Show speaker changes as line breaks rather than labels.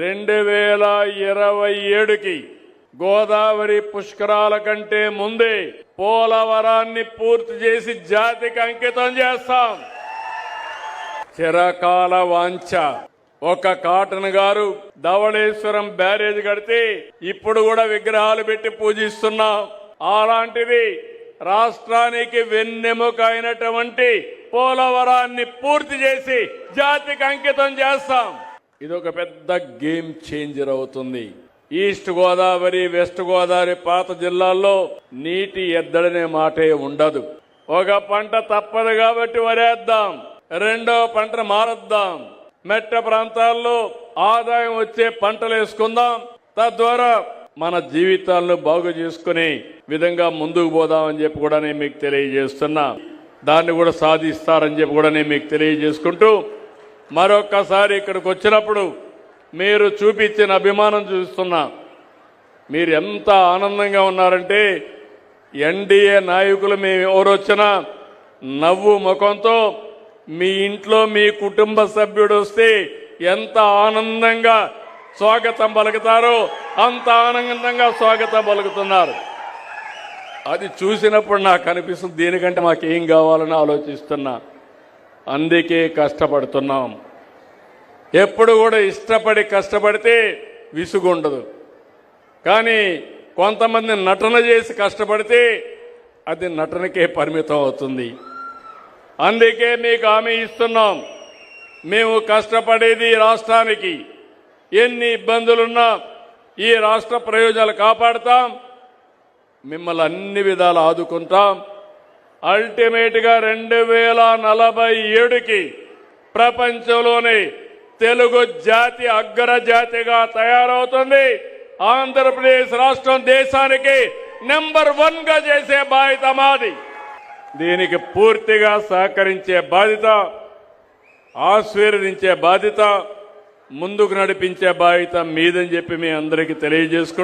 రెండు వేల ఇరవై ఏడుకి గోదావరి పుష్కరాల కంటే ముందే పోలవరాన్ని పూర్తి చేసి జాతికి అంకితం చేస్తాం. చిరకాల వాంఛ. ఒక కాటన్ గారు ధవళేశ్వరం బ్యారేజ్ కడితే ఇప్పుడు కూడా విగ్రహాలు పెట్టి పూజిస్తున్నాం. అలాంటిది రాష్ట్రానికి వెన్నెముక అయినటువంటి పోలవరాన్ని పూర్తి చేసి జాతికి అంకితం చేస్తాం. ఇది ఒక పెద్ద గేమ్ చేంజర్ అవుతుంది. ఈస్ట్ గోదావరి వెస్ట్ గోదావరి పాత జిల్లాల్లో నీటి ఎద్దడనే మాటే ఉండదు. ఒక పంట తప్పదు కాబట్టి వరేద్దాం. రెండో పంట మారద్దాం. మెట్ట ప్రాంతాల్లో ఆదాయం వచ్చే పంటలు వేసుకుందాం. తద్వారా మన జీవితాలను బాగు చేసుకునే విధంగా ముందుకు పోదామని చెప్పి కూడా నేను మీకు తెలియజేస్తున్నా. దాన్ని కూడా సాధిస్తారని చెప్పి కూడా నేను మీకు తెలియజేసుకుంటూ మరొక్కసారి ఇక్కడికి వచ్చినప్పుడు మీరు చూపించిన అభిమానం చూస్తున్నా. మీరు ఎంత ఆనందంగా ఉన్నారంటే ఎన్డీఏ నాయకులు మేము ఎవరు వచ్చినా నవ్వు ముఖంతో మీ ఇంట్లో మీ కుటుంబ సభ్యుడు వస్తే ఎంత ఆనందంగా స్వాగతం పలుకుతారో అంత ఆనందంగా స్వాగతం పలుకుతున్నారు. అది చూసినప్పుడు నాకు అనిపిస్తుంది దీనికంటే మాకేం కావాలని ఆలోచిస్తున్నా. అందుకే కష్టపడుతున్నాం. ఎప్పుడు కూడా ఇష్టపడి కష్టపడితే విసుగుండదు. కానీ కొంతమంది నటన చేసి కష్టపడితే అది నటనకే పరిమితం అవుతుంది. అందుకే మీకు హామీ ఇస్తున్నాం. మేము కష్టపడేది రాష్ట్రానికి. ఎన్ని ఇబ్బందులున్నా ఈ రాష్ట్ర ప్రయోజనాలు కాపాడుతాం. మిమ్మల్ని అన్ని విధాలు ఆదుకుంటాం. అల్టిమేట్గా రెండు వేల నలభై ఏడుకి ప్రపంచంలోనే తెలుగు జాతి అగ్ర జాతిగా తయారవుతుంది. ఆంధ్రప్రదేశ్ రాష్ట్రం దేశానికి నెంబర్ వన్గా చేసే బాధ్యత మాది. దీనికి పూర్తిగా సహకరించే బాధ్యత ఆశీర్వదించే బాధ్యత ముందుకు నడిపించే బాధ్యత మీదని చెప్పి మీ అందరికీ తెలియజేసుకుంటున్నాను.